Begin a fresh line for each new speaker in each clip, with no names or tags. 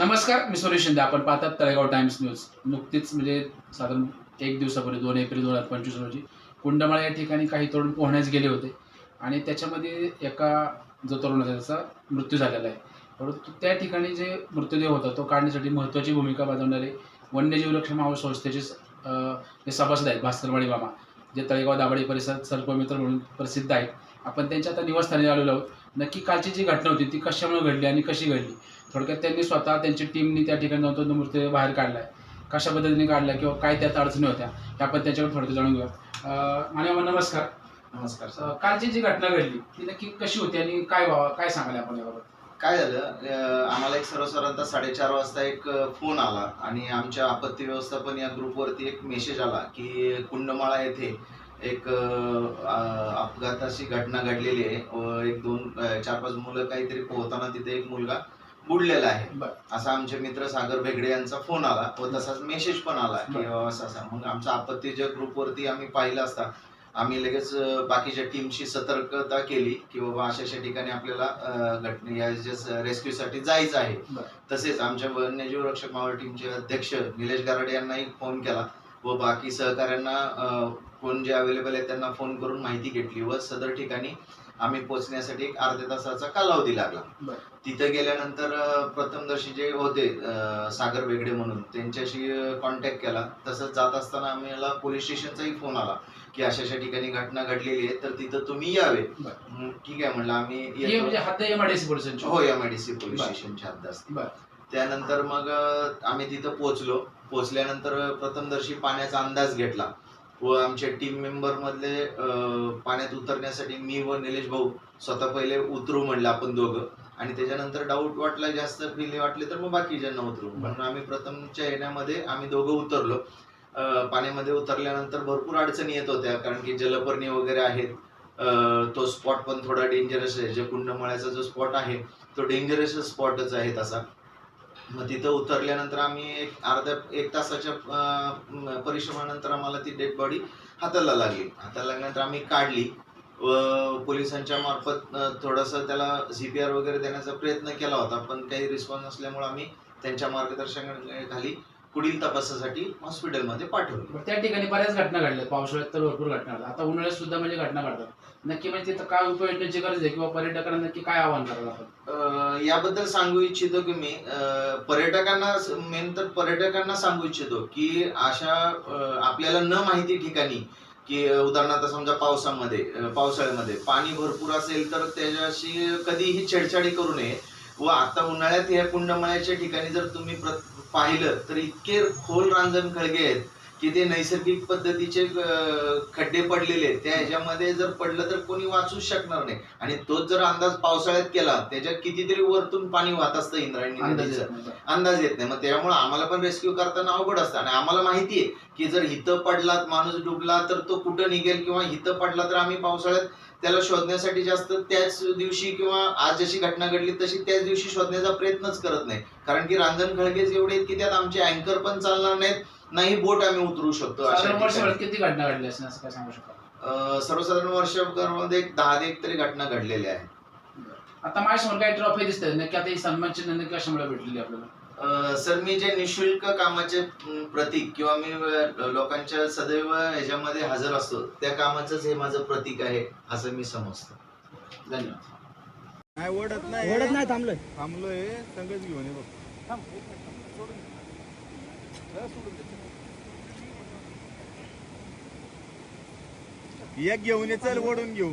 नमस्कार मी सुरेश शिंदे. आपण पाहतात तळेगाव टाइम्स न्यूज. नुकतीच म्हणजे साधारण एक दिवसापूर्वी दोन एप्रिल दोन हजार पंचवीस रोजी कुंडमाळा या ठिकाणी काही तरुण पोहण्यास गेले होते. आणि त्याच्यामध्ये एका जो तरुण होता त्याचा मृत्यू झालेला आहे. परंतु त्या ठिकाणी जे मृतदेह होता तो काढण्यासाठी महत्त्वाची भूमिका बजावणारे वन्यजीव रक्षण महासंस्थेचे संस्थेचे जे सभासद आहेत भास्करवाडी मामा जे तळेगाव दाभाडे परिसरात सर्पमित्र म्हणून प्रसिद्ध आहेत आपण त्यांच्या आता निवासस्थानी आलेलो आहोत. नक्की कालची जी घटना होती ती कशामुळे घडली आणि कशी घडली? थोडक्यात त्यांनी स्वतः त्यांची टीमनी त्या ठिकाणी जाऊन तो मृतदेह बाहेर काढलाय. कशा पद्धतीने काढला किंवा काय त्यात अडचणी होत्या हे आपण त्याच्यावर थोडक्यात जाणून घेऊया. मान्यवर नमस्कार.
नमस्कार
कालची जी घटना घडली ती नक्की कशी होती आणि काय व्हावं काय सांगाल आपण याबाबत?
काय झालं? आम्हाला एक सर्वसाधारणतः साडेचार वाजता एक फोन आला आणि आमच्या आपत्ती व्यवस्थापन या ग्रुपवरती एक मेसेज आला की कुंडमाळा येथे एक अं, अं, अपघाताची घटना घडलेली आहे. एक दोन चार पाच मुलं काहीतरी पोहताना तिथे एक मुलगा बुडलेला आहे. असा आमचे मित्र सागर भेगडे यांचा फोन आला व तसाच मेसेज पण आला की असं असं. मग आमच्या आपत्तीच्या ग्रुपवरती आम्ही पाहिलं असता. आम्ही लगेच बाकीच्या टीमशी सतर्कता केली की बाबा अशा अशा ठिकाणी आपल्याला घटने या रेस्क्यूसाठी जायचं आहे. तसेच आमच्या वन्यजीव रक्षक मावळ टीमचे अध्यक्ष निलेश गारडे यांनाही फोन केला व बाकी सहकाऱ्यांना कोण जे अवेलेबल आहेत त्यांना फोन करून माहिती घेतली. व सदर ठिकाणी आम्ही पोहोचण्यासाठी एक अर्ध्या तासाचा कालावधी लागला. तिथे गेल्यानंतर प्रथमदर्शी जे होते सागर वेगडे म्हणून त्यांच्याशी कॉन्टॅक्ट केला. तसंच जात असताना आम्हाला पोलीस स्टेशनचाही फोन आला की अशा अशा ठिकाणी घटना घडलेली आहे तर तिथं तुम्ही यावे. ठीक आहे म्हणलं आम्ही
हे. म्हणजे
हो M I D C police. स्टेशनच्या हद्द असते. त्यानंतर मग आम्ही तिथं पोहोचलो. पोहोचल्यानंतर प्रथमदर्शी पाण्याचा अंदाज घेतला. व आमचे टीम मेंबर मधले पाण्यात उतरण्यासाठी मी व निलेश भाऊ स्वतः पहिले उतरू म्हणलं आपण दोघं. आणि त्याच्यानंतर डाऊट वाटला जास्त फील वाटले तर मग बाकीच्यांना उतरू. म्हणून आम्ही प्रथमच्या येण्यामध्ये आम्ही दोघं उतरलो. पाण्यामध्ये उतरल्यानंतर भरपूर अडचणी येत होत्या कारण की जलपर्णी वगैरे आहेत. तो स्पॉट पण थोडा डेंजरस आहे. जे कुंडमाळ्याचा जो स्पॉट आहे तो डेंजरस स्पॉटच आहे तसा. मग तिथं उतरल्यानंतर आम्ही एक अर्ध्या एक तासाच्या परिश्रमानंतर आम्हाला ती डेड बॉडी हाताला लागली. हाताला लागल्यानंतर आम्ही काढली व पोलिसांच्या मार्फत थोडंसं त्याला झी पी आर वगैरे देण्याचा प्रयत्न केला होता पण काही रिस्पॉन्स नसल्यामुळे आम्ही त्यांच्या मार्गदर्शनाखाली पुढील तपासासाठी हॉस्पिटलमध्ये पाठवलं.
त्या ठिकाणी बऱ्याच घटना घडल्या. पावसाळ्यात तर भरपूर घटना घडतात आता उन्हाळ्यात सुद्धा म्हणजे घटना घडतात. नक्की म्हणजे तिथं काय उपाययोजनेची गरज आहे किंवा पर्यटकांना नक्की काय आव्हान करायला आपण?
अं, याबद्दल सांगू इच्छितो की मी. अं, पर्यटकांना मेन तर पर्यटकांना सांगू इच्छितो की अशा अं, आपल्याला न माहिती ठिकाणी की अं, उदाहरणार्थ समजा पावसामध्ये अं, पावसाळ्यामध्ये पाणी भरपूर असेल तर त्याच्याशी कधीही छेडछाडी करू नये. व आता उन्हाळ्यात या कुंडमळ्याच्या ठिकाणी जर तुम्ही प्र- पाहिलं तर इतके खोल रांजण खळगे आहेत. की ते नैसर्गिक पद्धतीचे खड्डे पडलेले आहेत त्या ह्याच्यामध्ये जर पडलं तर कोणी वाचूच शकणार नाही आणि तोच जर अंदाज पावसाळ्यात केला त्याच्यात कितीतरी वरतून पाणी वाहत असतं इंद्रायणी
अंदाज
नदीचं
येत नाही. बरं.
अंदाज येत नाही मग त्यामुळे आम्हाला पण रेस्क्यू करताना अवघड असतं आणि आम्हाला माहिती आहे की जर हिथं पडला माणूस डुबला तर तो कुठं निघेल किंवा हिथं पडला तर आम्ही पावसाळ्यात त्याला शोधण्यासाठी जास्त त्याच दिवशी किंवा आज जशी घटना घडली तशी त्याच दिवशी शोधण्याचा प्रयत्नच करत नाही. कारण की रांजण खळगेच एवढे आहेत की त्यात आमचे अँकर पण चालणार नाहीत नाही बोट आम्ही उतरू शकतो अशा ठिकाणी.
किती घटना घडल्या असं असं काय सांगू शकाल
अं, सर्वसाधारण वर्षभरामध्ये एक दहा एक तरी घटना घडलेल्या आहेत.
आता माझ्यासमोर काही ट्रॉफी दिसतात नक्की आता ही सन्मान चिन्ह नक्की कशामुळे भेटलेली आपल्याला?
सर मी जे निशुल्क कामाचे प्रतीक किंवा मी लोकांच्या सदैव ह्याच्यामध्ये हजर असतो त्या कामाचंच हे माझं प्रतीक आहे असं मी समजतो.
धन्यवाद.
नाही ओढत नाही.
ओढत नाही थांबलोय.
थांबलोय संगच घेऊन ये बघ. एक घेऊन ये चल ओढून घेऊ.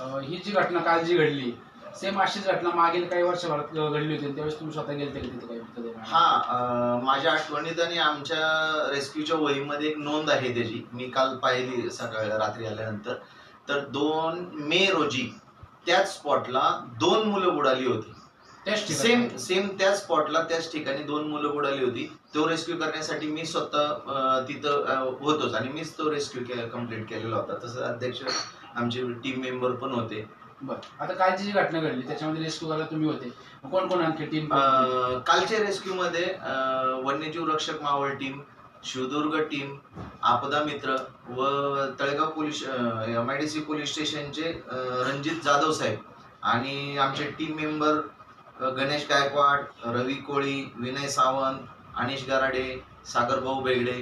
ही
जी घटना काल जी घडली सेम अशीच घटना मागील काही वर्षभरात अं, घडली होती त्यावेळेस तुम्ही स्वतः गेलते तिथे काही
हा माझ्या आठवणीत आणि आमच्या रेस्क्यूच्या वहीमध्ये एक नोंद आहे त्याची. मी काल पाहिली सकाळी रात्री आल्यानंतर. तर दोन मे रोजी त्याच स्पॉटला दोन मुलं बुडाली होती. सेम सेम त्याच स्पॉटला त्याच ठिकाणी दोन मुलं बुडाली होती. तो रेस्क्यू करण्यासाठी मी स्वतः तिथं होतोच आणि मीच तो रेस्क्यू कंप्लीट केलेला होता. तसं अध्यक्ष आमचे टीम मेंबर पण होते.
बरं. आता कालची जी घटना घडली त्याच्यामध्ये रेस्क्यू करायला तुम्ही होते. कोण कोण आणखी टीम
अं, कालच्या रेस्क्यू मध्ये अं, वन्यजीव रक्षक मावळ टीम शिवदुर्ग टीम आपदा मित्र व Talegaon police M I D C police स्टेशनचे अं, रणजित जाधव साहेब आणि आमचे टीम मेंबर गणेश गायकवाड रवी कोळी विनय सावंत अनिश गराडे सागर भाऊ बेगडे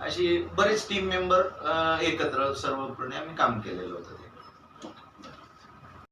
अशी बरेच टीम मेंबर एकत्र सर्वपणे आम्ही काम केलेलं होतं.